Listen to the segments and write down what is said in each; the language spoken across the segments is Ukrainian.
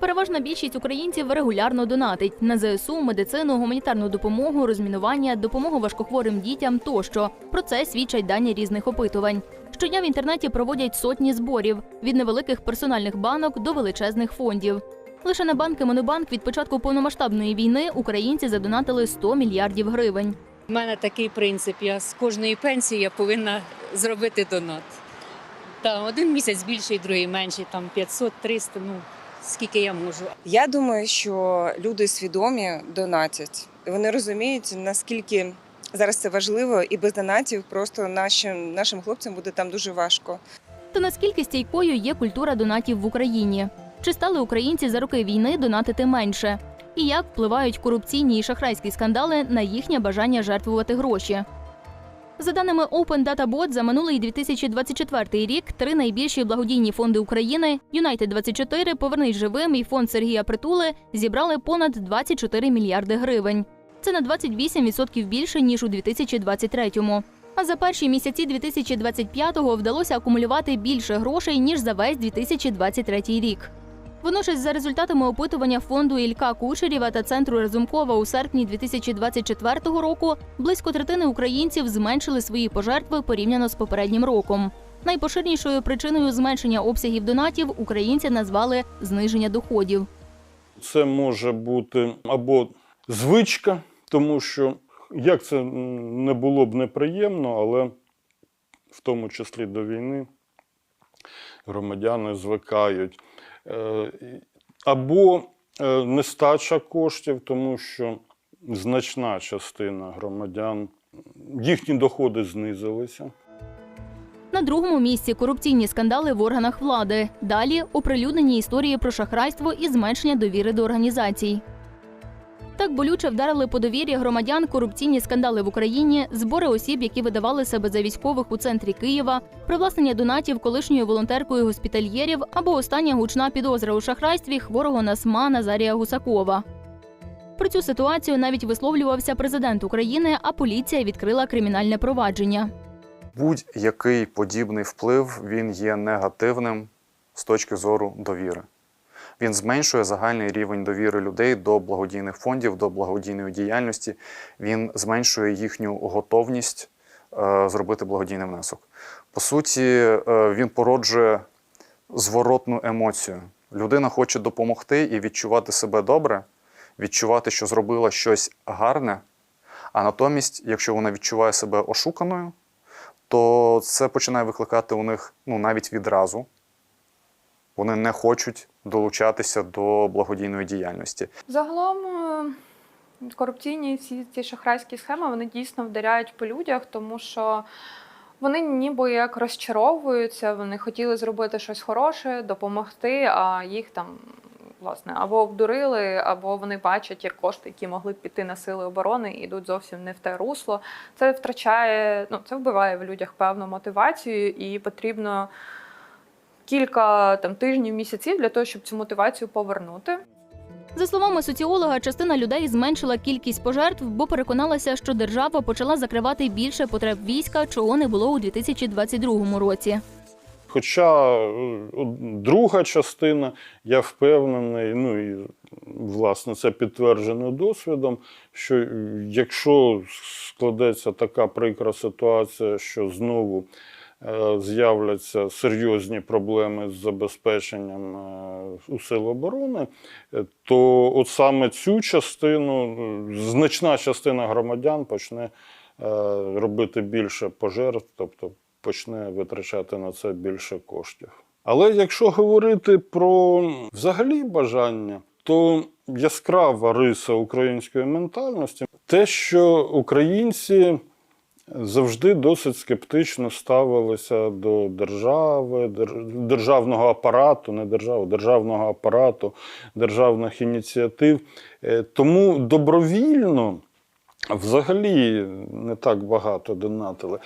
Переважна більшість українців регулярно донатить на ЗСУ, медицину, гуманітарну допомогу, розмінування, допомогу важкохворим дітям тощо. Про це свідчать дані різних опитувань. Щодня в інтернеті проводять сотні зборів від невеликих персональних банок до величезних фондів. Лише на банки Монобанк від початку повномасштабної війни українці задонатили 100 мільярдів гривень. У мене такий принцип. Я з кожної пенсії я повинна зробити донат. Та один місяць більший, другий менший, там 500-300, ну скільки я можу. Я думаю, що люди свідомі донатять. Вони розуміють, наскільки зараз це важливо, і без донатів просто нашим, нашим хлопцям буде там дуже важко. Та наскільки стійкою є культура донатів в Україні? Чи стали українці за роки війни донатити менше? І як впливають корупційні і шахрайські скандали на їхнє бажання жертвувати гроші? За даними Open Data Bot, за минулий 2024 рік три найбільші благодійні фонди України United 24 Повернись живим і фонд Сергія Притули зібрали понад 24 мільярди гривень. Це на 28% більше ніж у 2023-му. А за перші місяці 2025-го вдалося акумулювати більше грошей ніж за весь 2023 рік. Водночас, за результатами опитування фонду Ілька Кучерєва та центру Разумкова у серпні 2024 року близько третини українців зменшили свої пожертви порівняно з попереднім роком. Найпоширенішою причиною зменшення обсягів донатів українці назвали зниження доходів. Це може бути або звичка, тому що як це не було б неприємно, але в тому числі до війни громадяни звикають. Е, Або е, нестача коштів, тому що значна частина громадян, їхні доходи знизилися. На другому місці корупційні скандали в органах влади. Далі оприлюднені історії про шахрайство і зменшення довіри до організацій. Так болюче вдарили по довірі громадян корупційні скандали в Україні, збори осіб, які видавали себе за військових у центрі Києва, привласнення донатів колишньою волонтеркою госпітальєрів або остання гучна підозра у шахрайстві хворого на СМА Назарія Гусакова. Про цю ситуацію навіть висловлювався президент України, а поліція відкрила кримінальне провадження. Будь-який подібний вплив він є негативним з точки зору довіри. Він зменшує загальний рівень довіри людей до благодійних фондів, до благодійної діяльності. Він зменшує їхню готовність е, зробити благодійний внесок. По суті, е, він породжує зворотну емоцію. Людина хоче допомогти і відчувати себе добре, відчувати, що зробила щось гарне. А натомість, якщо вона відчуває себе ошуканою, то це починає викликати у них ну, навіть відразу. Вони не хочуть долучатися до благодійної діяльності. Загалом е, корупційні всі ці шахрайські схеми вони дійсно вдаряють по людях, тому що вони ніби як розчаровуються, вони хотіли зробити щось хороше, допомогти, а їх там власне або обдурили, або вони бачать, як кошти, які могли піти на сили оборони, йдуть зовсім не в те русло. Це втрачає, ну це вбиває в людях певну мотивацію, і потрібно кілька там тижнів, місяців для того, щоб цю мотивацію повернути. За словами соціолога, частина людей зменшила кількість пожертв, бо переконалася, що держава почала закривати більше потреб війська, чого не було у 2022 році. Хоча е, друга частина, я впевнений, ну і власне це підтверджено досвідом, що е, якщо складеться така прикра ситуація, що знову з'являться серйозні проблеми з забезпеченням е, у сил оборони, е, то от саме цю частину, е, значна частина громадян почне е, робити більше пожертв, тобто почне витрачати на це більше коштів. Але якщо говорити про взагалі бажання, то яскрава риса української ментальності те, що українці завжди досить скептично ставилися до держави, державного апарату, не держави, державного апарату, державних ініціатив. Е, Тому добровільно взагалі не так багато донатили.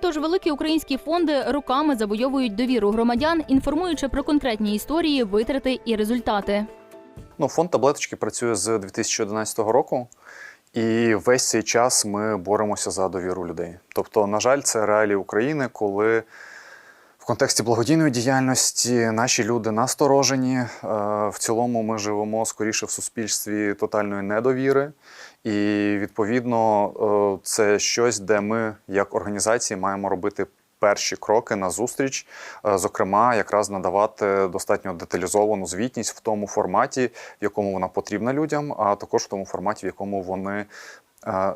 Тож великі українські фонди роками завойовують довіру громадян, інформуючи про конкретні історії, витрати і результати. Ну, фонд таблеточки працює з 2011 року, і весь цей час ми боремося за довіру людей. Тобто, на жаль, це реалії України, коли в контексті благодійної діяльності наші люди насторожені. Е, В цілому ми живемо скоріше в суспільстві тотальної недовіри, і відповідно е, це щось, де ми, як організації, маємо робити перші кроки на зустріч, е, зокрема, якраз надавати достатньо деталізовану звітність в тому форматі, в якому вона потрібна людям, а також в тому форматі, в якому вони е,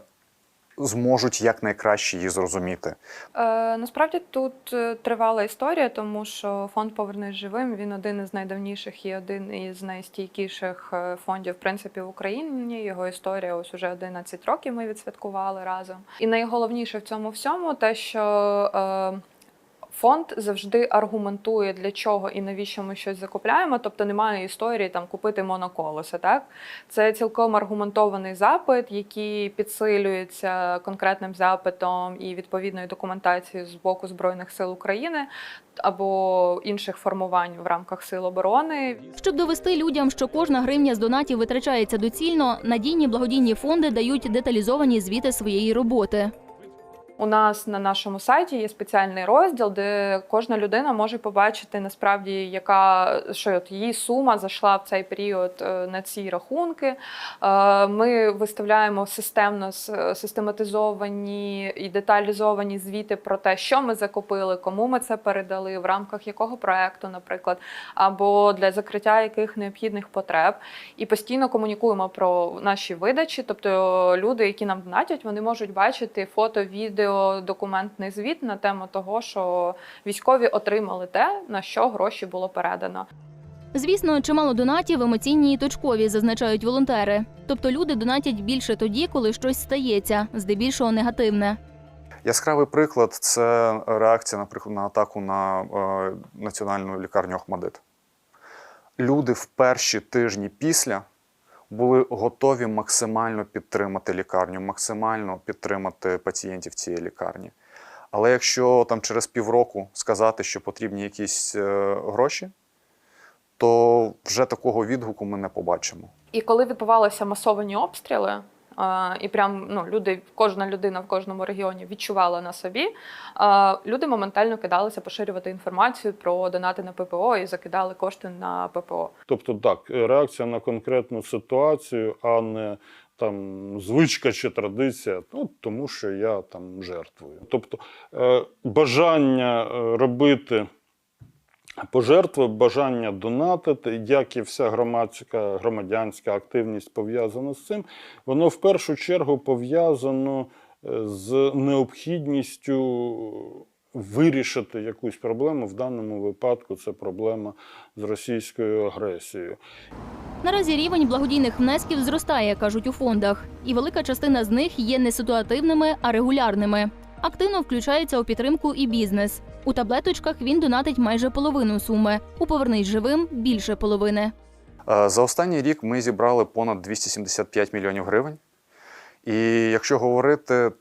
зможуть якнайкраще її зрозуміти. Е, насправді тут е, тривала історія, тому що фонд Повернись живим він один із найдавніших і один із найстійкіших е, фондів, в принципі, в Україні. Його історія ось уже 11 років ми відсвяткували разом. І найголовніше в цьому всьому те, що е, Фонд завжди аргументує, для чого і навіщо ми щось закупляємо. Тобто немає історії там купити моноколеса. Так це цілком аргументований запит, який підсилюється конкретним запитом і відповідною документацією з боку збройних сил України або інших формувань в рамках сил оборони. Щоб довести людям, що кожна гривня з донатів витрачається доцільно, надійні благодійні фонди дають деталізовані звіти своєї роботи. У нас на нашому сайті є спеціальний розділ, де кожна людина може побачити насправді, яка що от її сума зайшла в цей період е, на ці рахунки. Е, Ми виставляємо системно систематизовані і деталізовані звіти про те, що ми закупили, кому ми це передали, в рамках якого проекту, наприклад, або для закриття яких необхідних потреб. І постійно комунікуємо про наші видачі. Тобто люди, які нам донатять, вони можуть бачити фото, відео, документний звіт на тему того, що військові отримали те, на що гроші було передано. Звісно, чимало донатів емоційні і точкові, зазначають волонтери. Тобто люди донатять більше тоді, коли щось стається, здебільшого негативне. Яскравий приклад це реакція, наприклад, на атаку на е, національну лікарню Охмадит. Люди в перші тижні після були готові максимально підтримати лікарню, максимально підтримати пацієнтів цієї лікарні. Але якщо там через півроку сказати, що потрібні якісь е, гроші, то вже такого відгуку ми не побачимо. І коли відбувалися масовані обстріли, і прям ну, люди, кожна людина в кожному регіоні відчувала на собі, люди моментально кидалися поширювати інформацію про донати на ППО і закидали кошти на ППО. Тобто, так, реакція на конкретну ситуацію, а не там звичка чи традиція, ну тому що я там жертвую. Тобто е, бажання е, робити пожертви, бажання донатити, як і вся громадська громадянська активність пов'язана з цим, воно в першу чергу пов'язано е, з необхідністю вирішити якусь проблему. В даному випадку це проблема з російською агресією. Наразі рівень благодійних внесків зростає, кажуть у фондах, і велика частина з них є не ситуативними, а регулярними. Активно включається у підтримку і бізнес. У таблеточках він донатить майже половину суми. У повернись живим більше половини. Е, За останній рік ми зібрали понад 275 мільйонів гривень. І якщо говорити,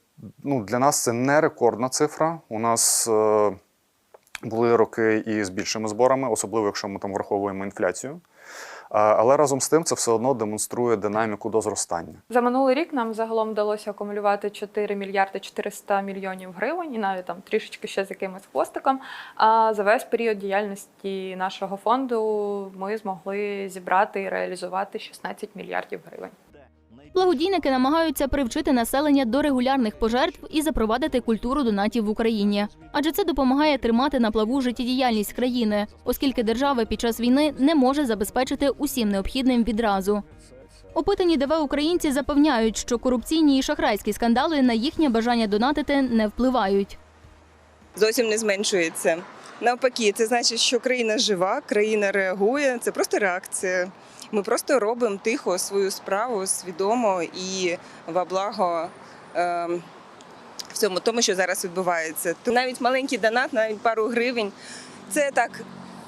ну, для нас це не рекордна цифра. У нас е, були роки і з більшими зборами, особливо якщо ми там враховуємо інфляцію. Але разом з тим це все одно демонструє динаміку до зростання. За минулий рік нам загалом вдалося акумулювати 4 мільярди 400 мільйонів гривень, і навіть там трішечки ще з якимось хвостиком. А за весь період діяльності нашого фонду ми змогли зібрати і реалізувати 16 мільярдів гривень. Благодійники намагаються привчити населення до регулярних пожертв і запровадити культуру донатів в Україні. Адже це допомагає тримати на плаву життєдіяльність країни, оскільки держава під час війни не може забезпечити усім необхідним відразу. Опитані ДВ українці запевняють, що корупційні і шахрайські скандали на їхнє бажання донатити не впливають. зовсім не зменшується. Навпаки, це значить, що країна жива, країна реагує. Це просто реакція. Ми просто робимо тихо свою справу, свідомо і во благо е, всьому тому, що зараз відбувається. То навіть маленький донат, навіть пару гривень, це так.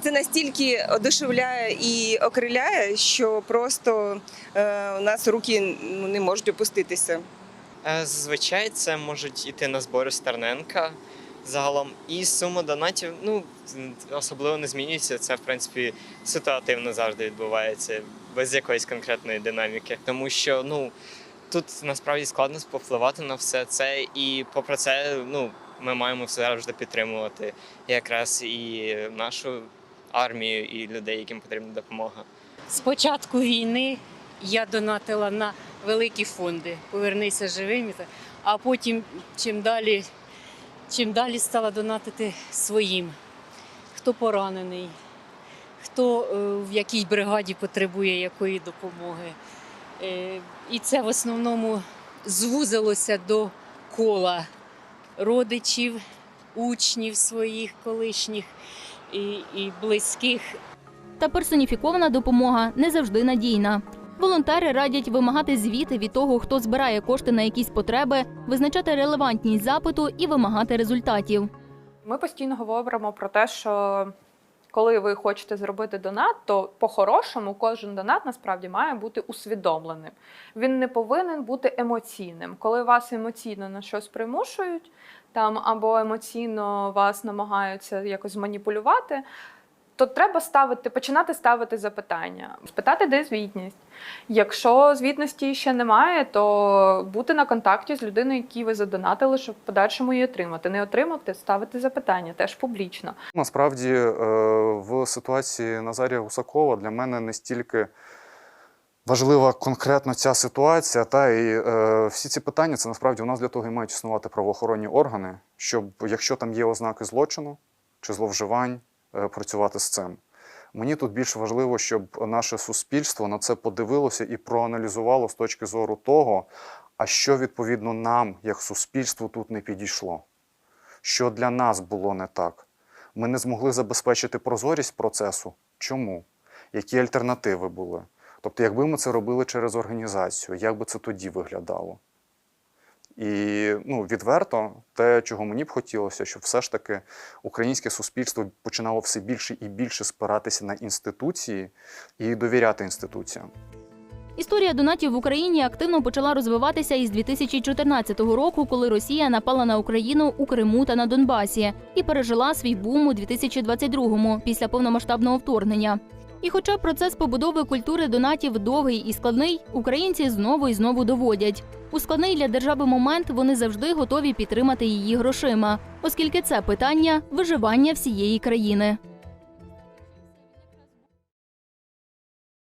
Це настільки одушевляє і окриляє, що просто е, у нас руки не можуть опуститися. Е, Зазвичай це можуть іти на збори Стерненка загалом. І сума донатів ну, особливо не змінюється. Це, в принципі, ситуативно завжди відбувається, без якоїсь конкретної динаміки. Тому що ну, тут насправді складно повпливати на все це. І попри це, ну, ми маємо завжди підтримувати якраз і нашу армію, і людей, яким потрібна допомога. З початку війни я донатила на великі фонди. Повернися живим. А потім, чим далі, чим далі стала донатити своїм. Хто поранений, хто е, в якій бригаді потребує якої допомоги. Е, І це в основному звузилося до кола родичів, учнів своїх колишніх і, і близьких. Та персоніфікована допомога не завжди надійна. Волонтери радять вимагати звіти від того, хто збирає кошти на якісь потреби, визначати релевантність запиту і вимагати результатів. Ми постійно говоримо про те, що коли ви хочете зробити донат, то по-хорошому кожен донат насправді має бути усвідомленим. Він не повинен бути емоційним. Коли вас емоційно на щось примушують, там або емоційно вас намагаються якось зманіпулювати. То треба ставити, починати ставити запитання, спитати, де звітність. Якщо звітності ще немає, то бути на контакті з людиною, якій ви задонатили, щоб в подальшому її отримати. Не отримати, ставити запитання теж публічно. Насправді, е, в ситуації Назарія Гусакова для мене не стільки важлива конкретно ця ситуація, та і е, всі ці питання це насправді у нас для того і мають існувати правоохоронні органи, щоб якщо там є ознаки злочину чи зловживань, працювати з цим. Мені тут більш важливо, щоб наше суспільство на це подивилося і проаналізувало з точки зору того, а що відповідно нам, як суспільству, тут не підійшло, що для нас було не так. Ми не змогли забезпечити прозорість процесу. Чому? Які альтернативи були? Тобто, якби ми це робили через організацію, як би це тоді виглядало? І ну, відверто, те, чого мені б хотілося, щоб все ж таки українське суспільство починало все більше і більше спиратися на інституції і довіряти інституціям. Історія донатів в Україні активно почала розвиватися із 2014 року, коли Росія напала на Україну у Криму та на Донбасі і пережила свій бум у 2022-му після повномасштабного вторгнення. І хоча процес побудови культури донатів довгий і складний, українці знову і знову доводять. У складний для держави момент вони завжди готові підтримати її грошима, оскільки це питання виживання всієї країни.